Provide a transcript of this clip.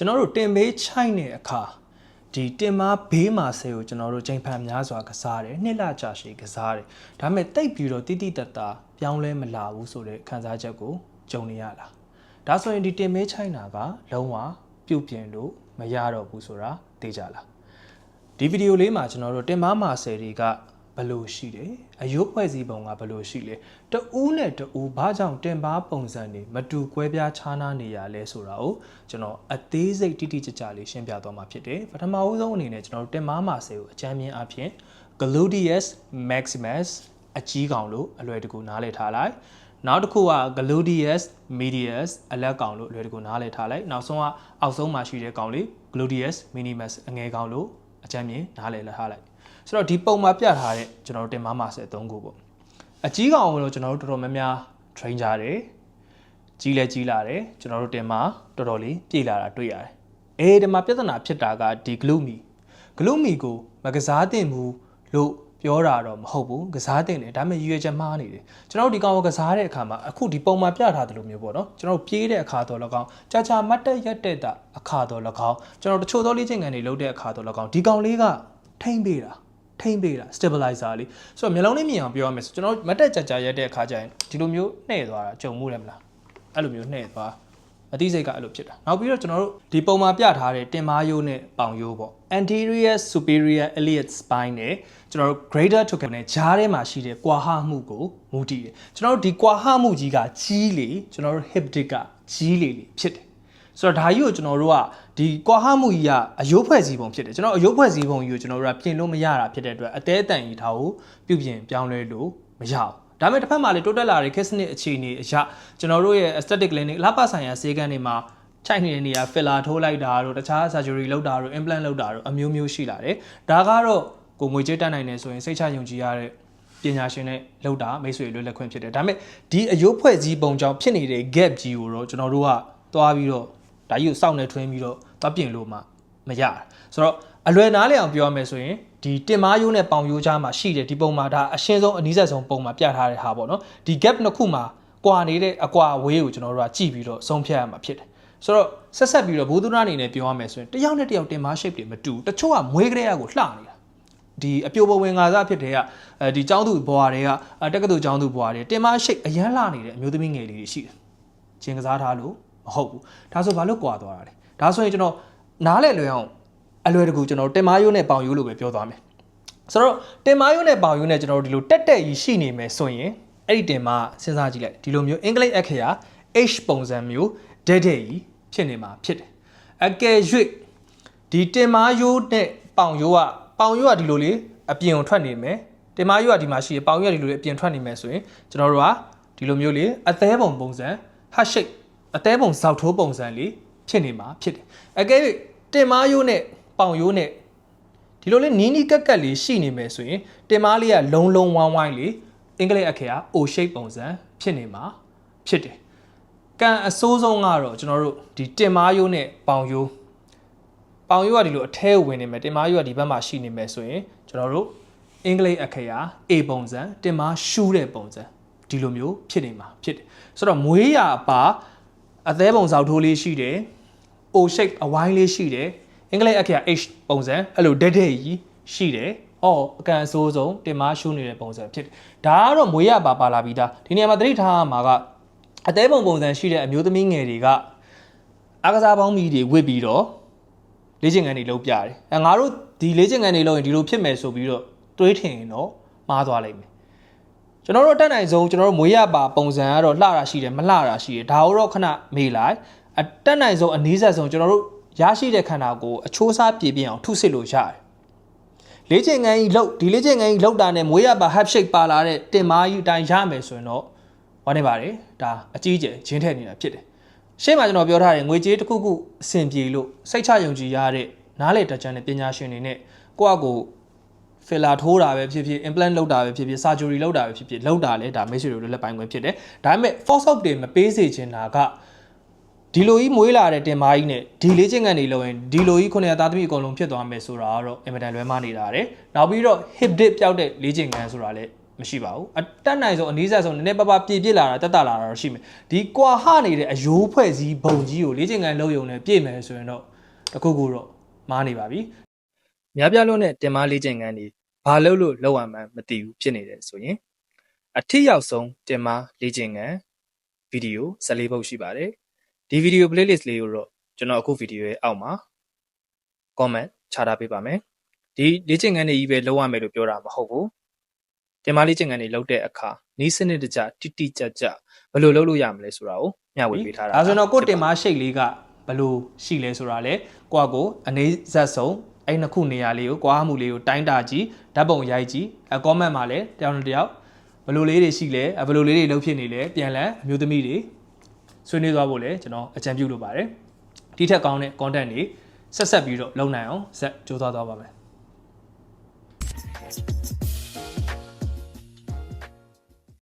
ကျွန်တော်တို့တင်မေးချိုက်တဲ့အခါဒီတင်မားဘေးမှာဆဲကိုကျွန်တော်တို့ချိန်ဖန်များစွာကစားတယ်နှစ်လကြာရှည်ကစားတယ်ဒါပေမဲ့တိတ်ပြီးတော့တိတိတတ်တာပြောင်းလဲမလာဘူးဆိုတဲ့ခံစားချက်ကိုကြုံနေရလားဒါဆိုရင်ဒီတင်မေးချိုက်တာကလုံးဝပြုတ်ပြင်လို့မရတော့ဘူးဆိုတာသိကြလားဒီဗီဒီယိုလေးမှာကျွန်တော်တို့တင်မားမာဆယ်တွေက ဘယ်လိုရှိတယ်အယုတ်ဖွဲ့စည်းပုံကဘယ်လိုရှိလဲတဦးနဲ့တဦးဘာကြောင့်တင်ပါပုံစံတွေမတူကွဲပြားခြားနားနေရလဲဆိုတာကိုကျွန်တော်အသေးစိတ်တိတိကျကျလေးရှင်းပြသွားမှာဖြစ်တယ်ပထမဦးဆုံးအနေနဲ့ကျွန်တော်တို့တင်မားမာဆယ်ကိုအကြမ်းမြင်အဖြစ် Gluteus maximus အကြီးကောင်လို့အလွယ်တကူနားလည်ထားလိုက်နောက်တစ်ခုက Gluteus medius အလက်ကောင်လို့အလွယ်တကူနားလည်ထားလိုက်နောက်ဆုံးကအောက်ဆုံးမှာရှိတဲ့ကောင်လေး Gluteus minimus အငယ်ကောင်လို့အကြမ်းမြင်နားလည်လာထားလိုက် ဆိုတော့ဒီပုံမှာပြထားတဲ့ကျွန်တော်တို့တင်မမဆက်၃ခုပေါ့အကြီးကောင်လို့ကျွန်တော်တို့တော်တော်များများ train ကြတယ်ကြီးလဲကြီးလာတယ်ကျွန်တော်တို့တင်မတော်တော်လေးပြေလာတာတွေ့ရတယ်အေးဒီမှာပြဿနာဖြစ်တာကဒီ gloomy gloomy ကိုမကစားတင်ဘူးလို့ပြောတာတော့မဟုတ်ဘူးကစားတင်တယ်ဒါပေမဲ့ရည်ရွယ်ချက်မှားနေတယ်ကျွန်တော်တို့ဒီကောင်ကိုကစားတဲ့အခါမှာအခုဒီပုံမှာပြထားတယ်လို့မျိုးပေါ့နော်ကျွန်တော်တို့ပြေးတဲ့အခါတော့၎င်းကြာကြာမတ်တက်ရက်တဲ့တာအခါတော့၎င်းကျွန်တော်တချို့သောလေ့ကျင့်ခန်းတွေလုပ်တဲ့အခါတော့၎င်းဒီကောင်လေးကထိမ့်ပေးတာ ထိမ့်ပေးတာ stabilizer လေးဆိုတော့မျိုးလုံးလေးမြင်အောင်ပြောရမယ်ဆိုကျွန်တော်တို့မတ်တက်ကြာကြာရက်တဲ့အခါကျရင်ဒီလိုမျိုးနှဲ့သွားတာကြုံမှုတယ်မလားအဲ့လိုမျိုးနှဲ့သွားအသိစိတ်ကအဲ့လိုဖြစ်တာနောက်ပြီးတော့ကျွန်တော်တို့ဒီပုံမှာပြထားတဲ့တင်မာယိုးနဲ့ပေါင်ယိုးပေါ့ anterior superior iliac spine နဲ့ကျွန်တော်တို့ greater token နဲ့ဂျားထဲမှာရှိတဲ့ကွာဟမှုကိုမူတည်တယ်ကျွန်တော်တို့ဒီကွာဟမှုကြီးကကြီးလေကျွန်တော်တို့ hip dig ကကြီးလေလေဖြစ်တယ် ဆိုတော့ဒါကြီးကိုကျွန်တော်တို့ကဒီကွာဟမှုကြီးကအယုတ်ဖွဲ့စည်းပုံဖြစ်တယ်ကျွန်တော်အယုတ်ဖွဲ့စည်းပုံကြီးကိုကျွန်တော်တို့ကပြင်လို့မရတာဖြစ်တဲ့အတွက်အသေးအတန်ကြီးဒါကိုပြုပြင်ပြောင်းလဲလို့မရဘူးဒါပေမဲ့တစ်ဖက်မှာလေတိုးတက်လာတဲ့ခက်စနစ်အခြေအနေအရကျွန်တော်တို့ရဲ့ aesthetic clinic လပဆိုင်ရာဆေးကန်းတွေမှာခြိုက်နေတဲ့နေရာ filler ထိုးလိုက်တာတို့တခြား surgery လုပ်တာတို့ implant လုပ်တာတို့အမျိုးမျိုးရှိလာတယ်ဒါကတော့ကိုငွေကြေးတက်နိုင်တယ်ဆိုရင်စိတ်ချယုံကြည်ရတဲ့ပညာရှင်နဲ့လောက်တာမိတ်ဆွေလွတ်လပ်ခွင့်ဖြစ်တယ်ဒါပေမဲ့ဒီအယုတ်ဖွဲ့စည်းပုံကြောင့်ဖြစ်နေတဲ့ gap ကြီးကိုတော့ကျွန်တော်တို့ကသွားပြီးတော့ ဒါကြီးကိုစောင့်နေထွင်းပြီးတော့သွားပြင်လို့မှမရတာဆိုတော့အလွယ်နားလည်အောင်ပြောရမယ်ဆိုရင်ဒီတင်မားရိုးနဲ့ပေါင်ရိုးကြားမှာရှိတယ်ဒီပုံမှာဒါအရှင်းဆုံးအနည်းဆက်ဆုံးပုံမှာပြထားတဲ့ဟာပေါ့နော်ဒီ gap နှစ်ခုမှာကွာနေတဲ့အကွာဝေးကိုကျွန်တော်တို့ကကြည့်ပြီးတော့ဆုံးဖြတ်ရမှာဖြစ်တယ်ဆိုတော့ဆက်ဆက်ပြီးတော့ဘိုးသူနာအနေနဲ့ပြောရမယ်ဆိုရင်တယောက်နဲ့တယောက်တင်မား shape တွေမတူဘူးတချို့ကမွေးကလေးရကိုလှနေတာဒီအပြိုပဝင်ငါစားဖြစ်တဲ့ကအဲဒီចောင်းသူဘွားတွေကတက္ကသိုလ်ចောင်းသူဘွားတွေတင်မား shape အရန်လှနေတဲ့အမျိုးသမီးငယ်လေးတွေရှိတယ်ချင်းကစားထားလို့ မဟုတ်ဘူးဒါဆိုဘာလို့ကွာသွားတာလဲဒါဆိုရင်ကျွန်တော်နားလဲလွယ်အောင်အလွယ်တကူကျွန်တော်တင်မားရိုးနဲ့ပေါင်ရိုးလို့ပဲပြောသွားမယ်ဆိုတော့တင်မားရိုးနဲ့ပေါင်ရိုးနဲ့ကျွန်တော်တို့ဒီလိုတက်တက်ကြီးရှိနေမယ်ဆိုရင်အဲ့ဒီတင်မားစဉ်းစားကြည့်လိုက်ဒီလိုမျိုးအင်္ဂလိပ်အခရာ H ပုံစံမျိုးဒဲတဲ့ကြီးဖြစ်နေမှာဖြစ်တယ်အကယ်၍ဒီတင်မားရိုးနဲ့ပေါင်ရိုးကပေါင်ရိုးကဒီလိုလေးအပြင်ကိုထွက်နေမယ်တင်မားရိုးကဒီမှာရှိရပေါင်ရိုးကဒီလိုလေးအပြင်ထွက်နေမယ်ဆိုရင်ကျွန်တော်တို့ကဒီလိုမျိုးလေးအသေးပုံပုံစံ heart shape အသေးပုံဇောက်ထိုးပုံစံလေးဖြစ်နေမှာဖြစ်တယ်အကယ်၍တင်မားရိုးနဲ့ပေါင်ရိုးနဲ့ဒီလိုလေးနီးနီးကက်ကက်လေးရှိနေမယ်ဆိုရင်တင်မားလေးကလုံလုံဝိုင်းဝိုင်းလေးအင်္ဂလိပ်အခရာ O shape ပုံစံဖြစ်နေမှာဖြစ်တယ်ကံအစိုးဆုံးကတော့ကျွန်တော်တို့ဒီတင်မားရိုးနဲ့ပေါင်ရိုးပေါင်ရိုးကဒီလိုအထဲဝင်နေမယ်တင်မားရိုးကဒီဘက်မှာရှိနေမယ်ဆိုရင်ကျွန်တော်တို့အင်္ဂလိပ်အခရာ A ပုံစံတင်မားရှူးတဲ့ပုံစံဒီလိုမျိုးဖြစ်နေမှာဖြစ်တယ်ဆိုတော့မွေးရပါ အသေးပုံစောက်ထိုးလေးရှိတယ် O shape အဝိုင်းလေးရှိတယ်အင်္ဂလိပ်အခရာ H ပုံစံအဲ့လိုဒက်ဒက်ကြီးရှိတယ်အော်အကန်အဆိုးဆုံးတင်မားရှူးနေတဲ့ပုံစံဖြစ်တယ်ဒါကတော့မွေးရပါပါလာပြီးသားဒီနေရာမှာသတိထားရမှာကအသေးပုံပုံစံရှိတဲ့အမျိုးသမီးငယ်တွေကအားကစားပေါင်းမီတွေဝစ်ပြီးတော့လေ့ကျင့်ခန်းတွေလုပ်ပြတယ်အဲငါတို့ဒီလေ့ကျင့်ခန်းတွေလုပ်ရင်ဒီလိုဖြစ်မယ်ဆိုပြီးတော့တွေးထင်ရင်တော့မှားသွားလိမ့်မယ် ကျွန်တော်တို့အတက်နိုင်ဆုံးကျွန်တော်တို့မွေးရပါပုံစံကတော့လှတာရှိတယ်မလှတာရှိတယ်ဒါတော့ခဏမေးလိုက်အတက်နိုင်ဆုံးအနည်းဆက်ဆုံးကျွန်တော်တို့ရရှိတဲ့ခန္ဓာကိုယ်အချိုးစားပြည့်ပြည့်အောင်ထုစစ်လို့ရတယ်လေ့ကျင့်ခန်းကြီးလှုပ်ဒီလေ့ကျင့်ခန်းကြီးလှုပ်တာနဲ့မွေးရပါ half shape ပါလာတဲ့တင်မာကြီးအတိုင်းရမယ်ဆိုရင်တော့ဟောနေပါတယ်ဒါအကြီးကျယ်ဂျင်းထက်နေတာဖြစ်တယ်ရှေ့မှာကျွန်တော်ပြောထားတယ်ငွေကြေးတစ်ခုခုအဆင်ပြေလို့စိတ်ချယုံကြည်ရတဲ့နားလေတက်ချန်တဲ့ပညာရှင်တွေနဲ့ကိုယ့်အကို filler ထိုးတာပဲဖြစ်ဖြစ် implant လုပ်တာပဲဖြစ်ဖြစ် surgery လုပ်တာပဲဖြစ်ဖြစ်လုပ်တာလဲဒါမိတ်ဆွေတို့လက်ပိုင်ခွင့်ဖြစ်တယ်ဒါပေမဲ့ force out တွေမပေးစေချင်တာကဒီလိုကြီးမွေးလာတဲ့တင်မာကြီးနဲ့ဒီလေးချင်းကန်တွေလို့ရင်ဒီလိုကြီးခုနှစ်သားသမီးအကုန်လုံးဖြစ်သွားမယ်ဆိုတာကတော့အင်မတန်လွဲမှားနေတာတယ်နောက်ပြီးတော့ hip dip ပျောက်တဲ့လေးချင်းကန်ဆိုတာလည်းမမရှိပါဘူးအတက်နိုင်ဆုံးအနည်းဆက်ဆုံးနည်းနည်းပါးပါးပြည့်ပြည့်လာတာတက်တာလာတာတော့ရှိမယ်ဒီကွာဟနေတဲ့အယိုးဖွဲ့စည်းပုံကြီးကိုလေ့ကျင့်ခန်းလုပ်ရုံနဲ့ပြည့်မယ်ဆိုရင်တော့တခုခုတော့မားနေပါပြီများပြားလို့နဲ့တင်မားလေ့ကျင့်ခန်းတွေ ဘာလို့လို့လောက်ရမှန်းမသိဘူးဖြစ်နေတယ်ဆိုရင်အထစ်ရောက်ဆုံးတင်မားလေ့ကျင့်ခန်းဗီဒီယို14ပုတ်ရှိပါတယ်ဒီဗီဒီယို playlist လေးကိုတော့ကျွန်တော်အခုဗီဒီယိုရဲ့အောက်မှာ comment ချထားပေးပါမယ်ဒီလေ့ကျင့်ခန်းတွေကြီးပဲလုပ်ရမယ်လို့ပြောတာမဟုတ်ဘူးတင်မားလေ့ကျင့်ခန်းတွေလုပ်တဲ့အခါနီးစနစ်တကျတိတိကျကျဘယ်လိုလုပ်လို့ရမလဲဆိုတာကိုမျှဝေပေးထားတာဒါဆိုတော့ကိုတင်မားရှိတ်လေးကဘယ်လိုရှိလဲဆိုတာလေကိုကကိုအနေဇက်ဆုံး အဲ့နှစ်ခုနေရာလေးကိုကွာမှုလေးကိုတိုင်းတာကြည့်ဓာတ်ပုံရိုက်ကြည့်အ comment မှာလည်းတယောက်နဲ့တယောက်ဘယ်လိုလေးတွေရှိလဲဘယ်လိုလေးတွေလုပ်ဖြစ်နေလဲပြန်လည်အမျိုးသမီးတွေဆွေးနွေးသွားဖို့လည်းကျွန်တော်အကြံပြုလိုပါတယ်ဒီထက်ကောင်းတဲ့ content တွေဆက်ဆက်ပြီးတော့လုပ်နိုင်အောင်ဇက်ကြိုးစားသွားပါမယ်